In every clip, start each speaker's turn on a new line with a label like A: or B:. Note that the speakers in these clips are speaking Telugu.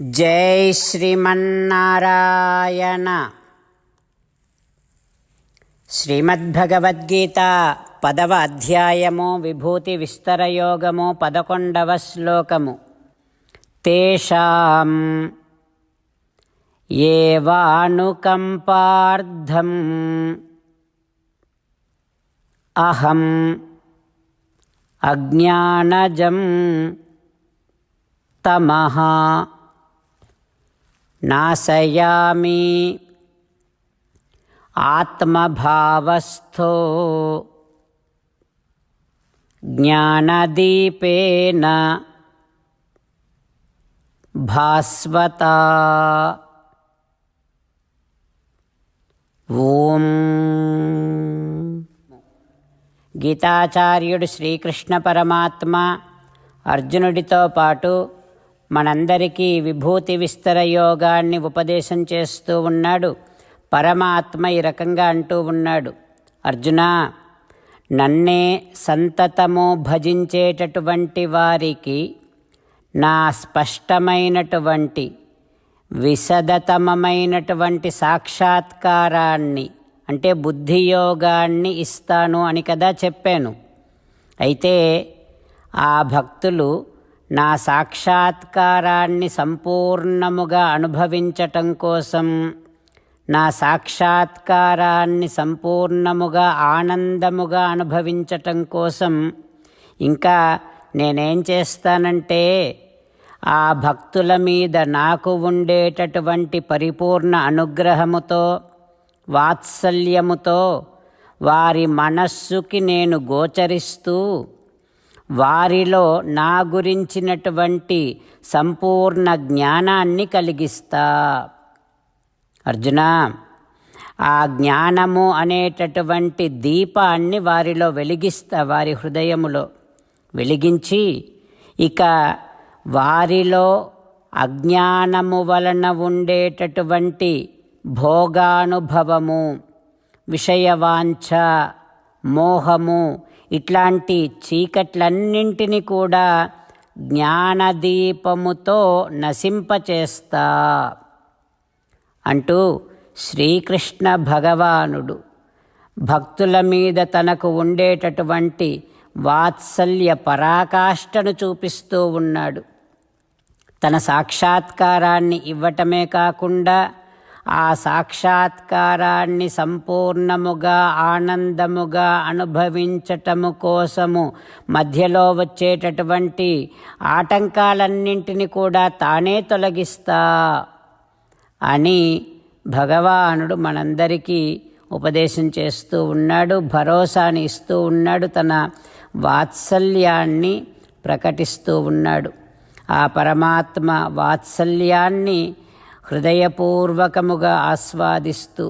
A: జై శ్రీమన్నారాయణ. శ్రీమద్భగవద్గీత పదవ అధ్యాయము విభూతి విస్తరయోగము పదకొండవ శ్లోకము. తేషాం ఏవానుకంపార్థం అహం అజ్ఞానజం తమహా నాశయామి ఆత్మభావస్థో జ్ఞానదీపేన భాస్వత. ఓం. గీతాచార్యుడు శ్రీకృష్ణ పరమాత్మ అర్జునుడితో పాటు మనందరికీ విభూతి విస్తర యోగాన్ని ఉపదేశం చేస్తూ ఉన్నాడు. పరమాత్మ ఈ రకంగా అంటూ ఉన్నాడు. అర్జున నన్నే సంతతము భజించేటటువంటి వారికి నా స్పష్టమైనటువంటి విశదతమమైనటువంటి సాక్షాత్కారాన్ని అంటే బుద్ధియోగాన్ని ఇస్తాను అని కదా చెప్పాను. అయితే ఆ భక్తులు నా సాక్షాత్కారాన్ని సంపూర్ణముగా అనుభవించటం కోసం నా సాక్షాత్కారాన్ని సంపూర్ణముగా ఆనందముగా అనుభవించటం కోసం ఇంకా నేనేం చేస్తానంటే ఆ భక్తుల మీద నాకు ఉండేటటువంటి పరిపూర్ణ అనుగ్రహముతో వాత్సల్యముతో వారి మనస్సుకి నేను గోచరిస్తూ వారిలో నా గురించినటువంటి సంపూర్ణ జ్ఞానాన్ని కలిగిస్తా. అర్జున ఆ జ్ఞానము అనేటటువంటి దీపాన్ని వారిలో వెలిగిస్తా వారి హృదయములో వెలిగించి ఇక వారిలో అజ్ఞానము వలన ఉండేటటువంటి భోగానుభవము విషయవాంఛ మోహము ఇట్లాంటి చీకట్లన్నింటినీ కూడా జ్ఞానదీపముతో నశింపచేస్తా. అంటూ శ్రీకృష్ణ భగవానుడు భక్తుల మీద తనకు ఉండేటటువంటి వాత్సల్య పరాకాష్ఠను చూపిస్తూ ఉన్నాడు. తన సాక్షాత్కారాన్ని ఇవ్వటమే కాకుండా ఆ సాక్షాత్కారాన్ని సంపూర్ణముగా ఆనందముగా అనుభవించటము కోసము మధ్యలో వచ్చేటటువంటి ఆటంకాలన్నింటినీ కూడా తానే తొలగిస్తా అని భగవానుడు మనందరికీ ఉపదేశం చేస్తూ ఉన్నాడు భరోసాని ఇస్తూ ఉన్నాడు తన వాత్సల్యాన్ని ప్రకటిస్తూ ఉన్నాడు. ఆ పరమాత్మ వాత్సల్యాన్ని హృదయపూర్వకముగా ఆస్వాదిస్తూ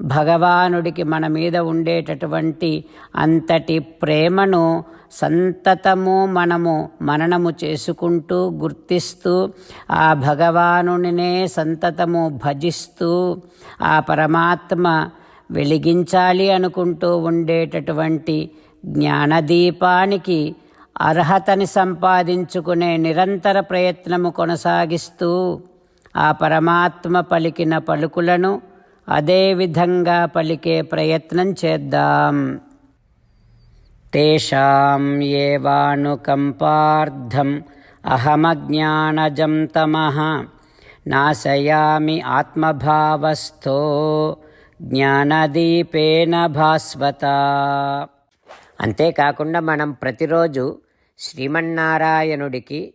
A: భగవానుడికి మన మీద ఉండేటటువంటి అంతటి ప్రేమను సంతతము మనము మననము చేసుకుంటూ గుర్తిస్తూ ఆ భగవానుడినే సంతతము భజిస్తూ ఆ పరమాత్మ వెలిగించాలి అనుకుంటూ ఉండేటటువంటి జ్ఞానదీపానికి అర్హతని సంపాదించుకునే నిరంతర ప్రయత్నము కొనసాగిస్తూ ఆ పరమాత్మ పలికిన పలుకులను అదేవిధంగా పలికే ప్రయత్నం చేద్దాం. తేషాం ఏవానుకంపార్థం అహమజ్ఞానజం తమః నాశయామి ఆత్మభావస్థో జ్ఞానదీపేన భాస్వత. అంతేకాకుండా మనం ప్రతిరోజు శ్రీమన్నారాయణుడికి